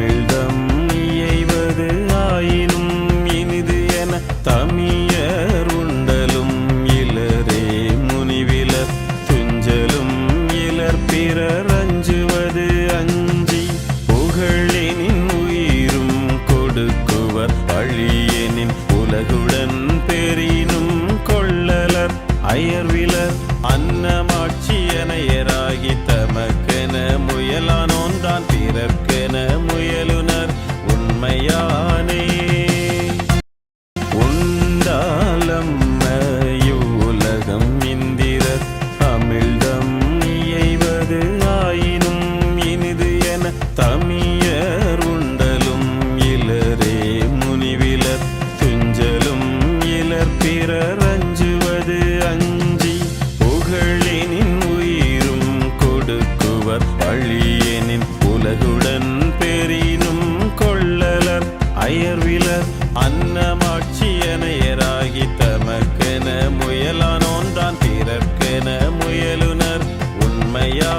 தமிழ்தம் இயைவது ஆயினும் இனிது என தமியர் உண்டலும் இளரே முனிவிலர் துஞ்சலும் இளர் பிறர் தமியர் உண்டலும் இலரே முனிவிலர் துஞ்சலும் இலர் பிறர் அஞ்சுவது அஞ்சி புகழினின் உயிரும் கொடுக்குவர். அழியனின் உலகுடன் பெரினும் கொள்ளலர் அயர்விலர் அன்னமாட்சியனையராகி தமக்கென முயலானோன் தான் பிறர்க்கென முயலுனர். உண்மையா